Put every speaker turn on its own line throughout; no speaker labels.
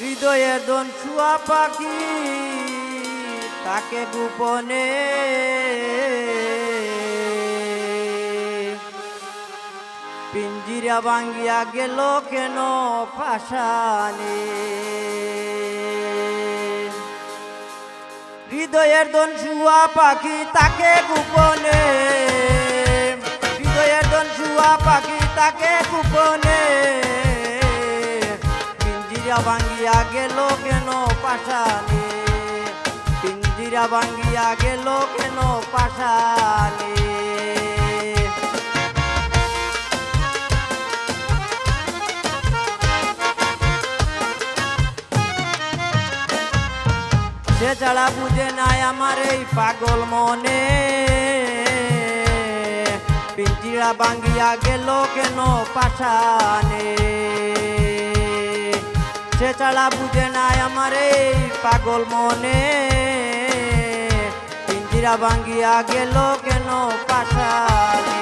হৃদয়ের দন ছুয়া পাখি, তাকে গোপনে পিঞ্জিরা ভাঙ্গিয়া গেল কেন পাশানে হৃদয়ের দন ছুয়া পাখি, তাকে গোপনে? হৃদয়ের দন ছুয়া পাখি, তাকে গোপনে? পিঞ্জিরা ভাঙ্গিয়া গেল কেন পাশানে পিঞ্জিরা ভাঙ্গিয়া গেল কেন পাশানে সে ছাড়া বুঝে নাই আমার এই পাগল মনে, পিঞ্জিরা ভাঙ্গিয়া গেল কেন পাশানে ছাড়া বুঝে নাই আমার এই পাগল মনে। পিঞ্জিরা ভাঙ্গিয়া গেল কেন পাশানে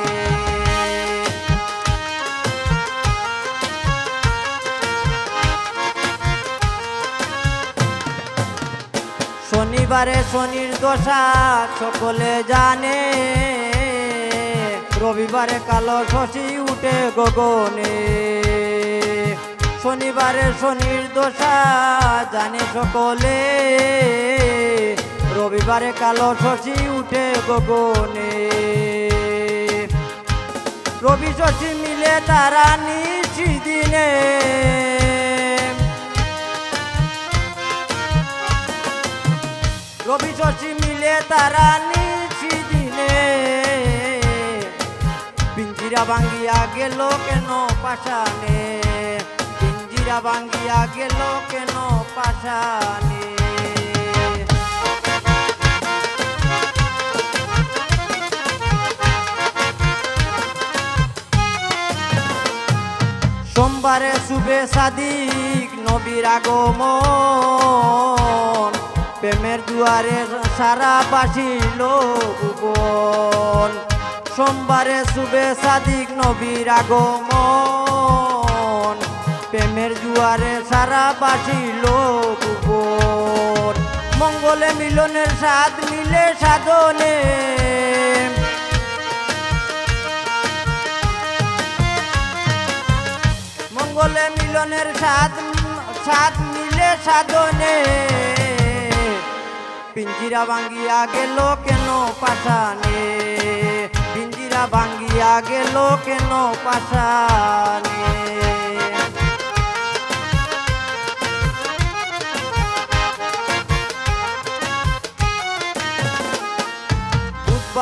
শনিবারে শনির দশা সকলে জানে, রবিবারে কালো শশী উঠে গগনে। শনিবারে শনির দোষা, জানে সকলে। রবিবারে কালো শশী উঠে গগনে। রবি শশী মিলে তারা নিশি দিনে। রবি শশী মিলে তারা নিশি দিনে। পিঞ্জিরা ভাঙ্গিয়া গেল কেন পাশানে পিঞ্জিরা ভাঙ্গিয়া গেল কেন পাশানে সোমবারে শুভে সাদিক নবীর আগমন, প্রেমের দুয়ারে সারা বাসিল ভুবন সোমবারে শুভে সাদিক নবীর আগমন, প্রেমের দুয়ারে সারা বাসিল ভুবন মঙ্গলে মিলনের স্বাদ মিলে সাধনে। মঙ্গলে মিলনের স্বাদ স্বাদ মিলে সাধনে। পিঞ্জিরা ভাঙ্গিয়া গেল কেন পাশানে পিঞ্জিরা ভাঙ্গিয়া গেল কেন পাশানে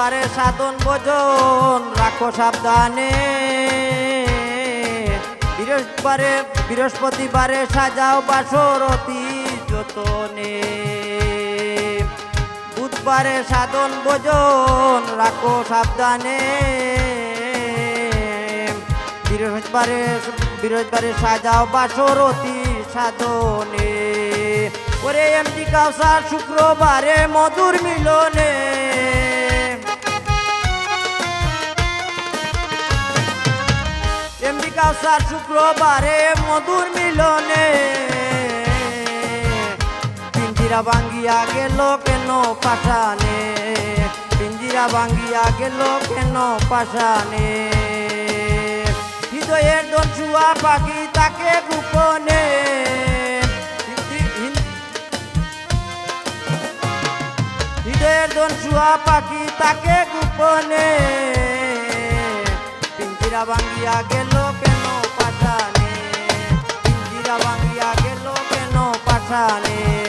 বুধবারে সাধন ভোজন, রাখো সাবধানে। বৃহস্পতিবারে বৃহস্পতিবারে সাজাও বাসরতি যতনে। বুধবারে সাধন ভোজন, রাখো সাবধানে। বৃহস্পতিবারে বৃহস্পতিবারে সাজাও বাসরতি সাধনে। ওরে এমটি কাউসার, শুক্রবারে মধুর মিলনে। কাউসার শুক্রবারে মধুর মিলনে। পিঞ্জিরা ভাঙ্গিয়া গেল কেন পাশানে পিঞ্জিরা ভাঙ্গিয়া গেল কেন পাশানে হৃদয়ের দন ছুয়া পাখি তাকে গোপনে। হৃদয়ের পাখি তাকে গোপনে। পিঞ্জিরা ভাঙ্গিয়া গেল কেন ইন্দিরা ভাঙ্গিয়া গেল কেন পাশানে